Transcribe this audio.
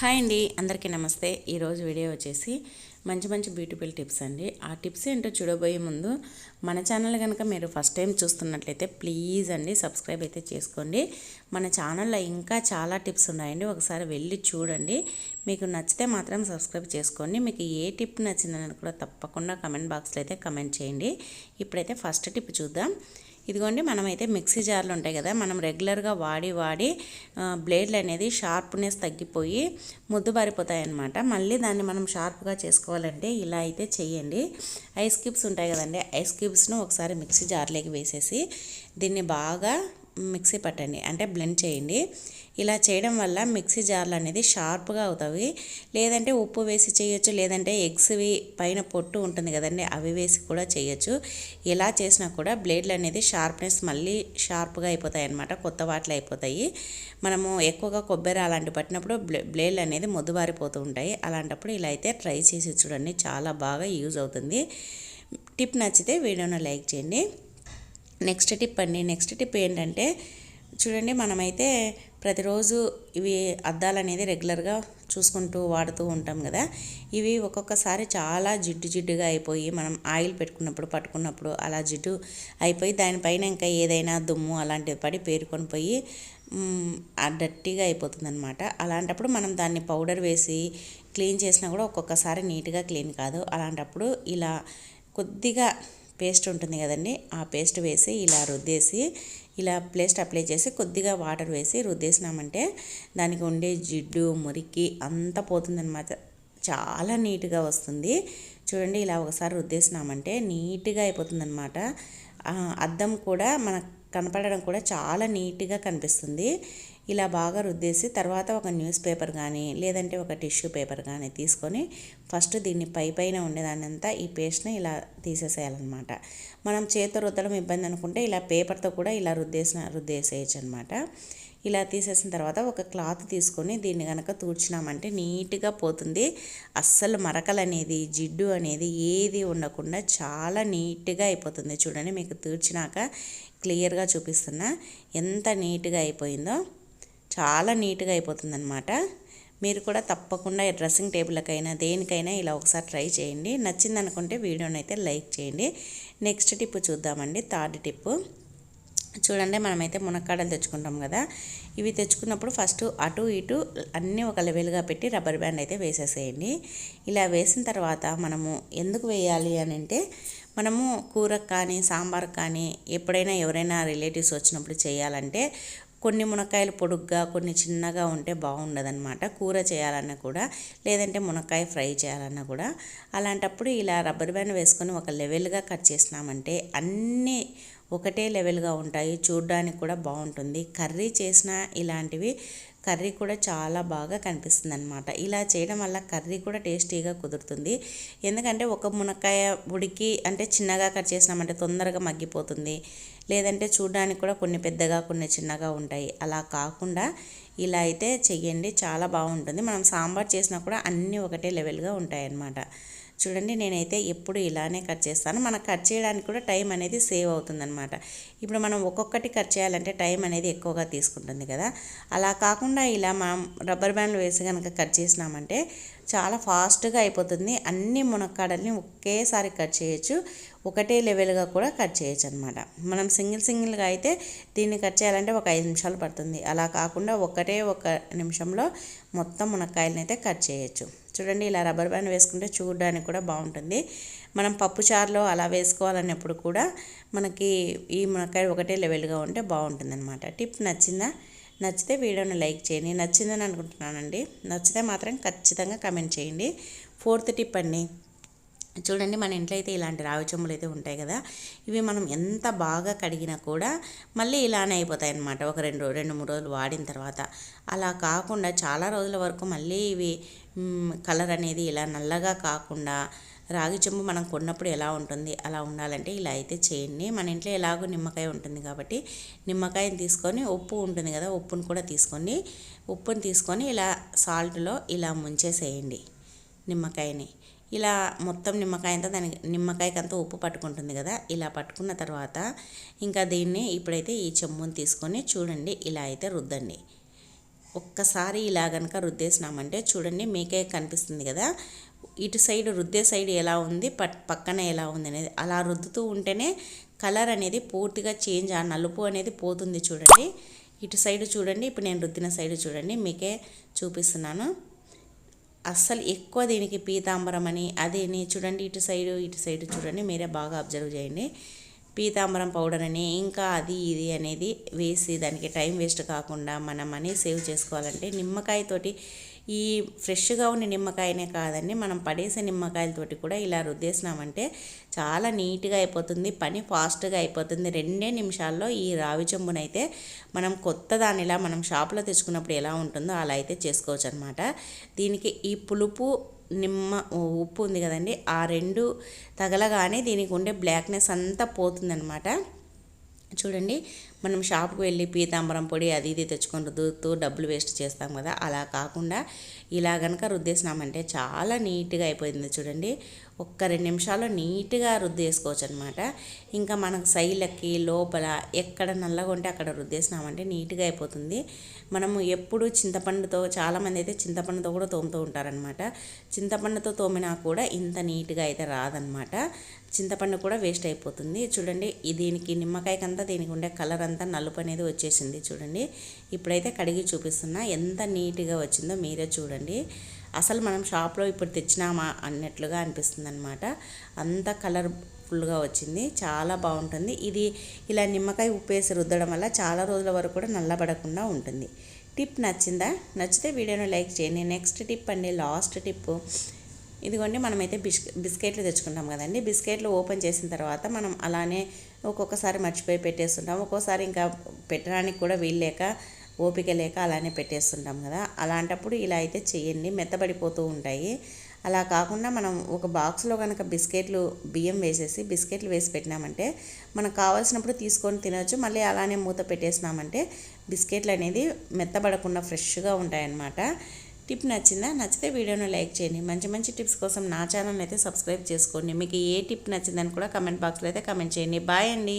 Hi అండి అందరికీ నమస్తే. ఈరోజు వీడియో వచ్చేసి మంచి మంచి బ్యూటిఫుల్ టిప్స్ అండి. ఆ టిప్స్ ఏంటో చూడబోయే ముందు మన ఛానల్ కనుక మీరు ఫస్ట్ టైం చూస్తున్నట్లయితే ప్లీజ్ అండి సబ్స్క్రైబ్ అయితే చేసుకోండి. మన ఛానల్లో ఇంకా చాలా టిప్స్ ఉన్నాయండి. ఒకసారి వెళ్ళి చూడండి. మీకు నచ్చితే మాత్రం సబ్స్క్రైబ్ చేసుకోండి. మీకు ఏ టిప్ నచ్చిందని కూడా తప్పకుండా కమెంట్ బాక్స్లో అయితే కమెంట్ చేయండి. ఇప్పుడైతే ఫస్ట్ టిప్ చూద్దాం. ఇదిగోండి మనమైతే మిక్సీ జార్లు ఉంటాయి కదా మనం రెగ్యులర్గా వాడి వాడి బ్లేడ్లు అనేది షార్ప్నెస్ తగ్గిపోయి ముద్దు బారిపోతాయి అన్నమాట మళ్ళీ దాన్ని మనం షార్ప్గా చేసుకోవాలంటే ఇలా అయితే చేయండి. ఐస్ క్యూబ్స్ ఉంటాయి కదండి ఐస్ క్యూబ్స్ను ఒకసారి మిక్సీ జార్లోకి వేసేసి దీన్ని బాగా మిక్సీ పట్టండి. అంటే బ్లెండ్ చేయండి. ఇలా చేయడం వల్ల మిక్సీ జార్లు అనేది షార్ప్గా అవుతాయి. లేదంటే ఉప్పు వేసి చేయొచ్చు. లేదంటే ఎగ్స్వి పైన పొట్టు ఉంటుంది కదండి అవి వేసి కూడా చేయొచ్చు. ఇలా చేసినా కూడా బ్లేడ్లు అనేది షార్ప్నెస్ మళ్ళీ షార్ప్గా అయిపోతాయి అన్నమాట. కొత్త వాటిలో అయిపోతాయి. మనము ఎక్కువగా కొబ్బరి అలాంటి పట్టినప్పుడు బ్లేడ్లు అనేది మొద్దుబారిపోతూ ఉంటాయి. అలాంటప్పుడు ఇలా అయితే ట్రై చేసి చూడండి. చాలా బాగా యూజ్ అవుతుంది. టిప్ నచ్చితే వీడియోను లైక్ చేయండి. నెక్స్ట్ టిప్ అండి. నెక్స్ట్ టిప్ ఏంటంటే చూడండి మనమైతే ప్రతిరోజు ఇవి అద్దాలు అనేది రెగ్యులర్గా చూసుకుంటూ వాడుతూ ఉంటాం కదా. ఇవి ఒక్కొక్కసారి చాలా జిడ్డు జిడ్డుగా అయిపోయి మనం ఆయిల్ పెట్టుకున్నప్పుడు పట్టుకున్నప్పుడు అలా జిడ్డు అయిపోయి దానిపైన ఇంకా ఏదైనా దుమ్ము అలాంటివి పడి పేరుకొని పోయి డట్టిగా అయిపోతుంది అనమాట అలాంటప్పుడు మనం దాన్ని పౌడర్ వేసి క్లీన్ చేసినా కూడా ఒక్కొక్కసారి నీట్గా క్లీన్ కాదు. అలాంటప్పుడు ఇలా కొద్దిగా పేస్ట్ ఉంటుంది కదండి ఆ పేస్ట్ వేసి ఇలా రుద్దేసి ఇలా పేస్ట్ అప్లై చేసి కొద్దిగా వాటర్ వేసి రుద్దేసినామంటే దానికి ఉండే జిడ్డు మురికి అంతా పోతుందన్నమాట. చాలా నీట్గా వస్తుంది. చూడండి ఇలా ఒకసారి రుద్దేసినామంటే నీట్గా అయిపోతుందన్నమాట. అద్దం కూడా మనకు కనపడడం కూడా చాలా నీట్గా కనిపిస్తుంది. ఇలా బాగా రుద్దేసి తర్వాత ఒక న్యూస్ పేపర్ కానీ లేదంటే ఒక టిష్యూ పేపర్ కానీ తీసుకొని ఫస్ట్ దీన్ని పై పైన ఉండేదాన్నంతా ఈ పేస్ట్ని ఇలా తీసేసేయాలన్నమాట. మనం చేతితో రుద్దడం ఇబ్బంది అనుకుంటే ఇలా పేపర్తో కూడా ఇలా రుద్దేసిన రుద్దేసేయచ్చు అనమాట ఇలా తీసేసిన తర్వాత ఒక క్లాత్ తీసుకొని దీన్ని కనుక తూడ్చినామంటే నీట్గా పోతుంది. అస్సలు మరకలు అనేది జిడ్డు అనేది ఏది ఉండకుండా చాలా నీట్గా అయిపోతుంది. చూడండి మీకు తూడ్చినాక క్లియర్గా చూపిస్తున్నా. ఎంత నీట్గా అయిపోయిందో. చాలా నీట్గా అయిపోతుందన్నమాట. మీరు కూడా తప్పకుండా డ్రెస్సింగ్ టేబుల్కైనా దేనికైనా ఇలా ఒకసారి ట్రై చేయండి. నచ్చింది అనుకుంటే వీడియోని అయితే లైక్ చేయండి. నెక్స్ట్ టిప్ చూద్దామండి. థర్డ్ టిప్ చూడండి మనమైతే మునక్కాడలు తెచ్చుకుంటాం కదా. ఇవి తెచ్చుకున్నప్పుడు ఫస్ట్ అటు ఇటు అన్నీ ఒక లెవెల్గా పెట్టి రబ్బర్ బ్యాండ్ అయితే వేసేసేయండి. ఇలా వేసిన తర్వాత మనము ఎందుకు వేయాలి అని అంటే మనము కూరకు కానీ సాంబార్ కానీ ఎప్పుడైనా ఎవరైనా రిలేటివ్స్ వచ్చినప్పుడు చేయాలంటే కొన్ని మునక్కాయలు పొడుగ్గా కొన్ని చిన్నగా ఉంటే బాగుండదన్నమాట. కూర చేయాలన్నా కూడా లేదంటే మునక్కాయ ఫ్రై చేయాలన్నా కూడా. అలాంటప్పుడు ఇలా రబ్బర్ బ్యాండ్ వేసుకొని ఒక లెవెల్గా కట్ చేసినామంటే అన్నీ ఒకటే లెవెల్గా ఉంటాయి. చూడ్డానికి కూడా బాగుంటుంది. కర్రీ చేసిన ఇలాంటివి కర్రీ కూడా చాలా బాగా కనిపిస్తుంది అనమాట ఇలా చేయడం వల్ల కర్రీ కూడా టేస్టీగా కుదురుతుంది. ఎందుకంటే ఒక మునక్కాయ ఉడికి అంటే చిన్నగా కట్ చేసినామంటే తొందరగా మగ్గిపోతుంది. లేదంటే చూడడానికి కూడా కొన్ని పెద్దగా కొన్ని చిన్నగా ఉంటాయి. అలా కాకుండా ఇలా అయితే చెయ్యండి. చాలా బాగుంటుంది. మనం సాంబార్ చేసినా కూడా అన్నీ ఒకటే లెవెల్గా ఉంటాయి అన్నమాట చూడండి నేనైతే ఎప్పుడు ఇలానే కట్ చేస్తాను. మనకు కట్ చేయడానికి కూడా టైం అనేది సేవ్ అవుతుందన్నమాట. ఇప్పుడు మనం ఒక్కొక్కటి కట్ చేయాలంటే టైం అనేది ఎక్కువగా తీసుకుంటుంది కదా. అలా కాకుండా ఇలా మనం రబ్బర్ బ్యాండ్లు వేసి కనుక కట్ చేసినామంటే చాలా ఫాస్ట్గా అయిపోతుంది. అన్ని మునక్కాడల్ని ఒకేసారి కట్ చేయొచ్చు. ఒకటే లెవెల్గా కూడా కట్ చేయొచ్చు అనమాట మనం సింగిల్ సింగిల్గా అయితే దీన్ని కట్ చేయాలంటే ఒక ఐదు నిమిషాలు పడుతుంది. అలా కాకుండా ఒకటే ఒక నిమిషంలో మొత్తం మునక్కాయలని అయితే కట్ చేయొచ్చు. చూడండి ఇలా రబ్బర్ బ్యాండ్ వేసుకుంటే చూడడానికి కూడా బాగుంటుంది. మనం పప్పు చారులో అలా వేసుకోవాలన్నప్పుడు కూడా మనకి ఈ మునక్కాయ ఒకటే లెవెల్గా ఉంటే బాగుంటుందనమాట టిప్ నచ్చిందా? నచ్చితే వీడియోని లైక్ చేయండి. నచ్చిందని అనుకుంటున్నానండి. నచ్చితే మాత్రం ఖచ్చితంగా కమెంట్ చేయండి. ఫోర్త్ టిప్ అండి. చూడండి మన ఇంట్లో అయితే ఇలాంటి రావి చెంబులు అయితే ఉంటాయి కదా ఇవి మనం ఎంత బాగా కడిగినా కూడా మళ్ళీ ఇలానే అయిపోతాయి అన్నమాట. ఒక రెండు రెండు మూడు రోజులు వాడిన తర్వాత అలా కాకుండా చాలా రోజుల వరకు మళ్ళీ ఇవి కలర్ అనేది ఇలా నల్లగా కాకుండా రాగి చెంబు మనం కొన్నప్పుడు ఎలా ఉంటుంది అలా ఉండాలంటే ఇలా అయితే చేయండి. మన ఇంట్లో ఎలాగో నిమ్మకాయ ఉంటుంది కాబట్టి నిమ్మకాయని తీసుకొని ఉప్పు ఉంటుంది కదా ఉప్పును కూడా తీసుకొని ఉప్పుని తీసుకొని ఇలా సాల్ట్లో ఇలా ముంచేసేయండి నిమ్మకాయని. ఇలా మొత్తం నిమ్మకాయ అంతా దానికి నిమ్మకాయకంతా ఉప్పు పట్టుకుంటుంది కదా ఇలా పట్టుకున్న తర్వాత ఇంకా దీన్ని ఇప్పుడైతే ఈ చెమ్ముని తీసుకొని చూడండి ఇలా అయితే రుద్దండి. ఒక్కసారి ఇలా కనుక రుద్దేసినామంటే చూడండి మీకే కనిపిస్తుంది కదా ఇటు సైడ్ రుద్దే సైడ్ ఎలా ఉంది పట్ పక్కన ఎలా ఉంది అనేది. అలా రుద్దుతూ ఉంటేనే కలర్ అనేది పూర్తిగా చేంజ్ ఆ నలుపు అనేది పోతుంది చూడండి. ఇటు సైడ్ చూడండి ఇప్పుడు నేను రుద్దిన సైడ్ చూడండి మీకే చూపిస్తున్నాను. అస్సలు ఎక్కువ దీనికి పీతాంబరం అని అదేని చూడండి ఇటు సైడు ఇటు సైడు చూడండి మీరే బాగా అబ్జర్వ్ చేయండి. పీతాంబరం పౌడర్ అని ఇంకా అది ఇది అనేది వేసి దానికి టైం వేస్ట్ కాకుండా మనం మనీ సేవ్ చేసుకోవాలంటే నిమ్మకాయతోటి ఈ ఫ్రెష్గా ఉన్న నిమ్మకాయనే కాదండి. మనం పడేసే నిమ్మకాయలతోటి కూడా ఇలా రుద్దేసినామంటే చాలా నీట్గా అయిపోతుంది పని ఫాస్ట్గా అయిపోతుంది. రెండే నిమిషాల్లో ఈ రావి చెంబునైతే మనం కొత్త దానిలా మనం షాప్లో తెచ్చుకున్నప్పుడు ఎలా ఉంటుందో అలా అయితే చేసుకోవచ్చు అనమాట దీనికి ఈ పులుపు నిమ్మ ఉప్పు ఉంది కదండి ఆ రెండు తగలగానే దీనికి ఉండే బ్లాక్నెస్ అంతా పోతుందనమాట. చూడండి మనం షాప్కి వెళ్ళి పీతాంబరం పొడి అది ఇది తెచ్చుకొని రుద్దుతూ డబ్బులు వేస్ట్ చేస్తాం కదా. అలా కాకుండా ఇలా కనుక రుద్దేసినామంటే చాలా నీట్గా అయిపోయింది చూడండి. ఒక్క రెండు నిమిషాల్లో నీట్గా రుద్దేసుకోవచ్చు అనమాట ఇంకా మనకు సైలకి లోపల ఎక్కడ నల్లగా ఉంటే అక్కడ రుద్దేసినామంటే నీట్గా అయిపోతుంది. మనము ఎప్పుడు చింతపండుతో చాలామంది అయితే చింతపండుతో కూడా తోముతూ ఉంటారనమాట. చింతపండుతో తోమినా కూడా ఇంత నీట్గా అయితే రాదనమాట. చింతపండు కూడా వేస్ట్ అయిపోతుంది. చూడండి దీనికి నిమ్మకాయకంతా దీనికి ఉండే కలర్ అంతా నలుపు అనేది వచ్చేసింది చూడండి. ఇప్పుడైతే కడిగి చూపిస్తున్నా ఎంత నీట్గా వచ్చిందో మీరే చూడండి. అసలు మనం షాప్లో ఇప్పుడు తెచ్చినామా అన్నట్లుగా అనిపిస్తుంది అనమాట అంత కలర్ఫుల్గా వచ్చింది. చాలా బాగుంటుంది. ఇది ఇలా నిమ్మకాయ ఉప్పేసి రుద్దడం వల్ల చాలా రోజుల వరకు కూడా నల్లబడకుండా ఉంటుంది. టిప్ నచ్చిందా? నచ్చితే వీడియోను లైక్ చేయండి. నెక్స్ట్ టిప్ అండి లాస్ట్ టిప్. ఇదిగోండి మనమైతే బిస్కె బిస్కెట్లు తెచ్చుకుంటాం కదండి. బిస్కెట్లు ఓపెన్ చేసిన తర్వాత మనం అలానే ఒక్కొక్కసారి మర్చిపోయి పెట్టేస్తుంటాం. ఒక్కోసారి ఇంకా పెట్టడానికి కూడా వీల్లేక ఓపిక లేక అలానే పెట్టేస్తుంటాం కదా. అలాంటప్పుడు ఇలా అయితే చేయండి. మెత్తబడిపోతూ ఉంటాయి. అలా కాకుండా మనం ఒక బాక్స్లో కనుక బిస్కెట్లు బియ్యం వేసేసి బిస్కెట్లు వేసి పెట్టినామంటే మనకు కావాల్సినప్పుడు తీసుకొని తినవచ్చు మళ్ళీ అలానే మూత పెట్టేసినామంటే బిస్కెట్లు అనేది మెత్తబడకుండా ఫ్రెష్గా ఉంటాయన్నమాట. టిప్ నచ్చిందా? నచ్చితే వీడియోను లైక్ చేయండి. మంచి మంచి టిప్స్ కోసం నా ఛానల్ అయితే సబ్స్క్రైబ్ చేసుకోండి. మీకు ఏ టిప్ నచ్చిందని కూడా కమెంట్ బాక్స్లో అయితే కమెంట్ చేయండి. బాయ్ అండి.